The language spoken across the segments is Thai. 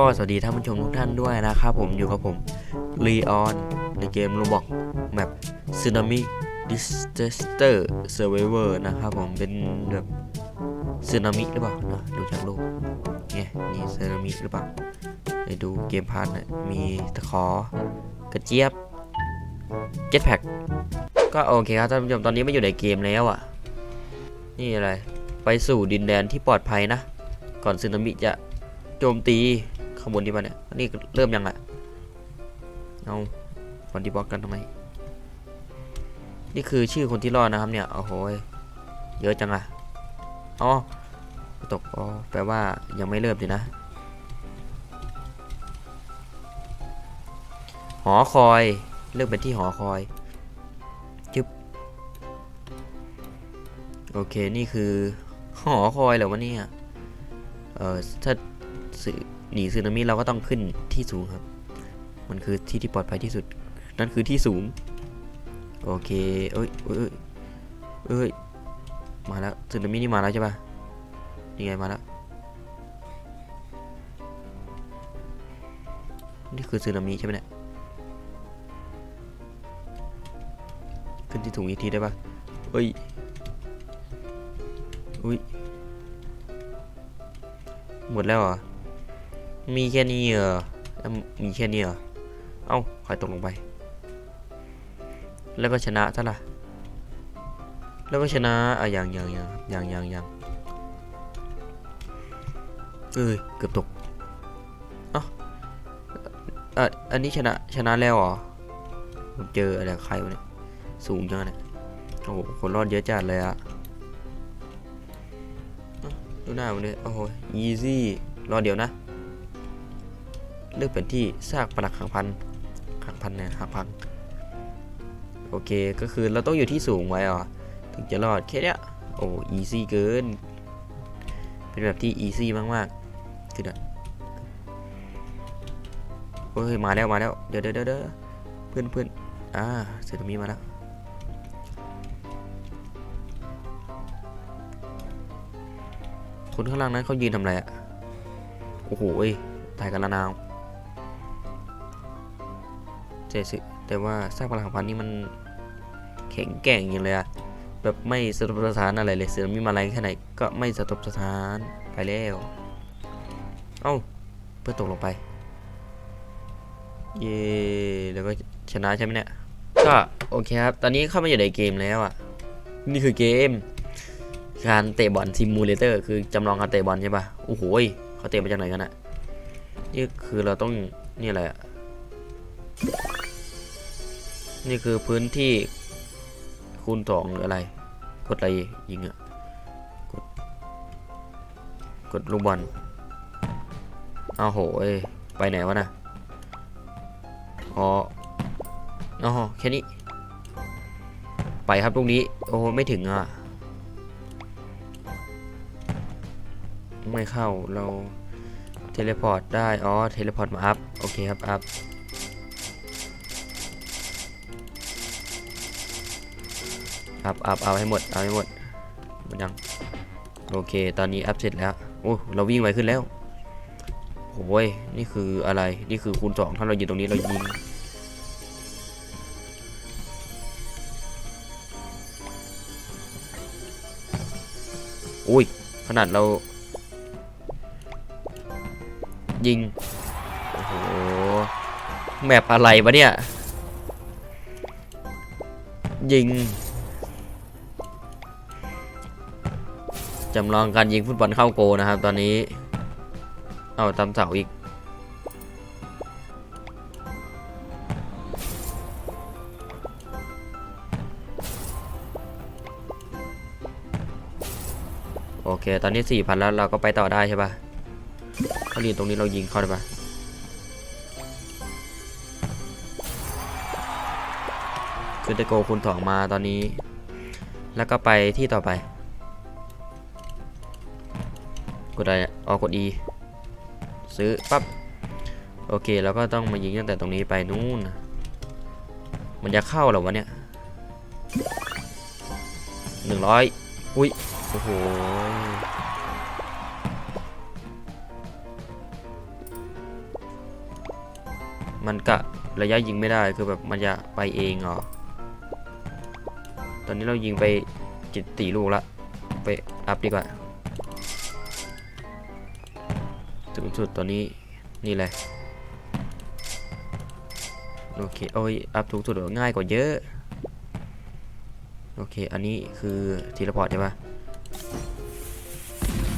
ก็สวัสดีท่านผู้ชมทุกท่านด้วยนะครับผมอยู่กับผมลีออนในเกม Roblox Map Tsunami Disaster Survivor นะครับผมเป็นแบบสึนามิหรือเปล่านะดูจากรูปเนี่ยนี่สึนามิหรือเปล่าไปดูเกมพาร์ทนะมีตะขอกระเจี๊ยบเจ็ตแพ็กก็โอเคครับท่านผู้ชมตอนนี้ไม่อยู่ในเกมแล้วอะ นี่อะไร ไปสู่ดินแดนที่ปลอดภัยนะ ก่อนสึนามิจะโจมตี ข้างบนที่มาเนี่ย นี่เริ่มยังอะเอาฟันดีบล็อกกันทำไม นี่คือชื่อคนที่รอดนะครับเนี่ย โอ้โห เยอะจังอะอ๋อ ตก อ๋อ แปลว่ายังไม่เริ่มสินะหอคอยเริ่มเป็นที่หอคอยจึ๊บโอเค นี่คือหอคอยเหรอวะเนี่ย เออถ้าสึ หนีสึนามิเราก็ต้องขึ้นที่สูงครับ มันคือที่ที่ปลอดภัยที่สุด นั่นคือที่สูง โอเค เอ้ยเอ้ยเอ้ย มาแล้วสึนามินี่มาแล้วใช่ปะนี่ไงมาแล้ว นี่คือสึนามิใช่ไหมเนี่ย ขึ้นที่ถุงอีกทีได้ปะเอ้ยอุ้ย หมดแล้วเหรอ มีแค่นี้เหรอมีแค่นี้เหรอ เอ้าใครตกลงไป แล้วก็ชนะซะละแล้วก็ชนะอะยังยังยังยังยังยังเอ้ยเกือบตกเอ้าอะอันนี้ชนะชนะแล้วเหรอผมเจออะไรใครวะเนี่ย สูงจังเนี่ยโอ้โห คนรอดเยอะจัดเลยอะดูหน้ามันเลยโอ้โหอีซี่รอเดี๋ยวนะ เลือกเป็นที่ซากปลักหักพันหักพันเนี่ยหักพังโอเคก็คือเราต้องอยู่ที่สูงไว้อะถึงจะรอดแค่เนี้ยโอ้อีซี่เกิน เป็นแบบที่อีซี่มากๆคือแบบเฮ้ยมาแล้วมาแล้วเดี๋ยวเดี๋ยวเดี๋ยวเพื่อนเพื่อนอ่าเซตมีมาแล้วคนข้างล่างนั้นเขายืนทำอะไรอะโอ้โหยถ่ายกันละนาว เจสิแต่ว่าสร้างพลังของพันนี่มันแข็งแกร่งอย่างเลยอะแบบไม่สะทกสถานอะไรเลยเสือมีมาแรงแค่ไหนก็ไม่สะทกสถานไปแล้ว เอ้าเพื่อตกลงไป เย่แล้วก็ชนะใช่ไหมเนี่ย ก็โอเคครับ ตอนนี้เข้ามาอยู่ในเกมแล้วอะนี่คือเกม การเตะบอลซิมูเลเตอร์คือจำลองการเตะบอลใช่ปะโอ้โหเขาเตะมาจากไหนกันอะนี่คือเราต้องนี่อะไรอะ นี่คือพื้นที่คูณสองหรืออะไร กดอะไรยิงอะกด กดลูกบอลอ้าวโหยไปไหนวะน่ะอ๋ออ๋อแค่นี้ ไปครับตรงนี้ โอ้ไม่ถึงอะ ไม่เข้าเราเทเลพอร์ตได้ อ๋อ เทเลพอร์ตมาอัพ โอเคครับ อัพ อัพอัพเอาให้หมดเอาให้หมดหมดยังโอเค ตอนนี้อัพเสร็จแล้วโอ้เราวิ่งไวขึ้นแล้วโอ้ยนี่คืออะไรนี่คือคูณสองถ้าเรายืนตรงนี้เรายิงอุ้ยขนาดเรา ยิง โอ้โห แมปอะไรวะเนี่ย ยิง จำลองการยิงฟุตบอลเข้าโกนะครับ ตอนนี้ เอาตามเสาอีก โอเค ตอนนี้สี่พันแล้วเราก็ไปต่อได้ใช่ปะถ้าเรียนตรงนี้เรายิงเข้าได้ปะคือตะโกคุณถองมาตอนนี้ แล้วก็ไปที่ต่อไป กดอะไรอ๋อกด E ซื้อปั๊บโอเคแล้วก็ต้องมายิงตั้งแต่ตรงนี้ไปนู่น มันจะเข้าเหรอวะเนี่ยหนึ่งร้อยอุ้ยโอ้โหมันกะระยะยิงไม่ได้คือแบบมันจะไปเองเหรอตอนนี้เรายิงไปจิตตีลูกละ ไปอัพดีกว่า ถึงสุดตอนนี้นี่เลยโอเคโอ้ยอัพถูกสุดง่ายกว่าเยอะโอเค อันนี้คือทีละพอร์ตใช่ปะ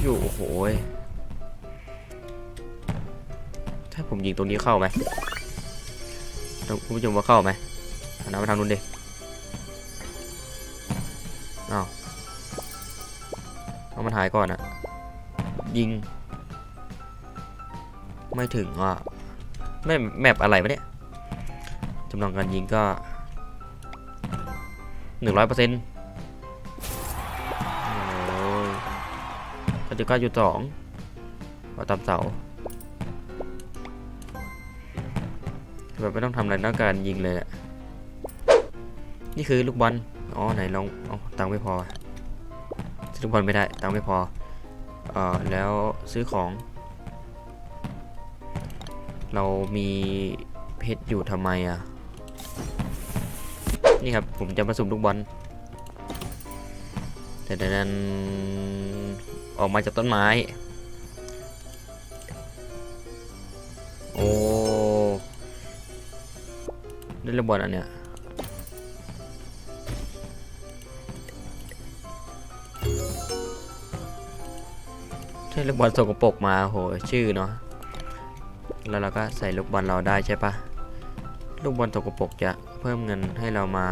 อยู่โอ้โหถ้าผมยิงตรงนี้เข้าไหมคุณผู้ชมว่าเข้าไหมหันหน้าไปทางนู้นดิอ้าเอามันหายก่อนอะยิง ไม่ถึงอะไม่แมปอะไรวะเนี่ยจำลองการยิงก็หนึ่งร้อยเปอร์เซ็นต์โอ้ยก็จะก้าจุดสองเอาตามเสาแบบไม่ต้องทำอะไรนอกการยิงเลยแหละนี่คือลูกบอล อ๋อ ไหนลองเอาตังค์ไม่พอ ซื้อลูกบอลไม่ได้ ตังค์ไม่พอ เอ่อ แล้วซื้อของ เรามีเพชรอยู่ทำไมอะนี่ครับ ผมจะมาสุ่มลูกบอลแต่ดันนั้นออกมาจากต้นไม้ โอ้ได้ลูกบอลอันเนี้ยใช่ลูกบอลสกปรกมาโหชื่อเนาะ แล้วเราก็ใส่ลูกบอลเราได้ใช่ปะลูกบอลตกปรกจะเพิ่มเงินให้เรามา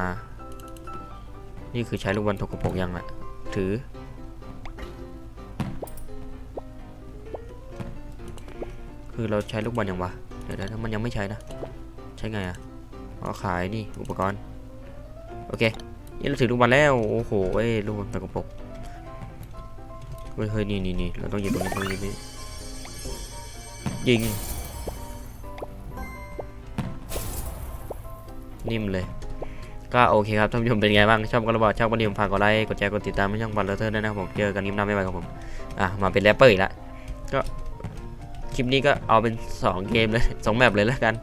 นี่คือใช้ลูกบอลตกปรกยังอะถือ คือเราใช้ลูกบอลยังวะเดี๋ยวนะมันยังไม่ใช้นะ ใช้ไงอะเอาขายนี่อุปกรณ์โอเคนี่เราถือลูกบอลแล้วโอ้โหเอ้ลูกบอลตกปรกเฮ้ยเฮ้ยนี่นี่นี่เราต้องยิงตรงนี้ตรงนี้นี่ยิง นิ่มเลย ก็โอเคครับท่านผู้ชมเป็นไงบ้าง ชอบก็ระบอกชอบก็อย่าลืมฝากกดไลค์กดแชร์กดติดตามให้ช่องบัลเลอร์เทอร์ด้วยนะครับผมเจอกันคลิปหน้าไม่ไหวกับผมอะมาเป็นแรปเปอร์อีกแล้วก็คลิปนี้ก็เอาเป็น 2 เกมเลย2แมปเลยแล้วกัน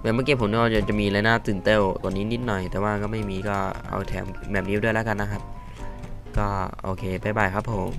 แบบเมื่อกี้ผมก็จะจะมีอะไรน่าตื่นเต้นตัวนี้นิดหน่อย แต่ว่าก็ไม่มีก็เอาแถมแบบนี้ด้วยแล้วกันนะครับ ก็โอเคบ๊ายบายครับผม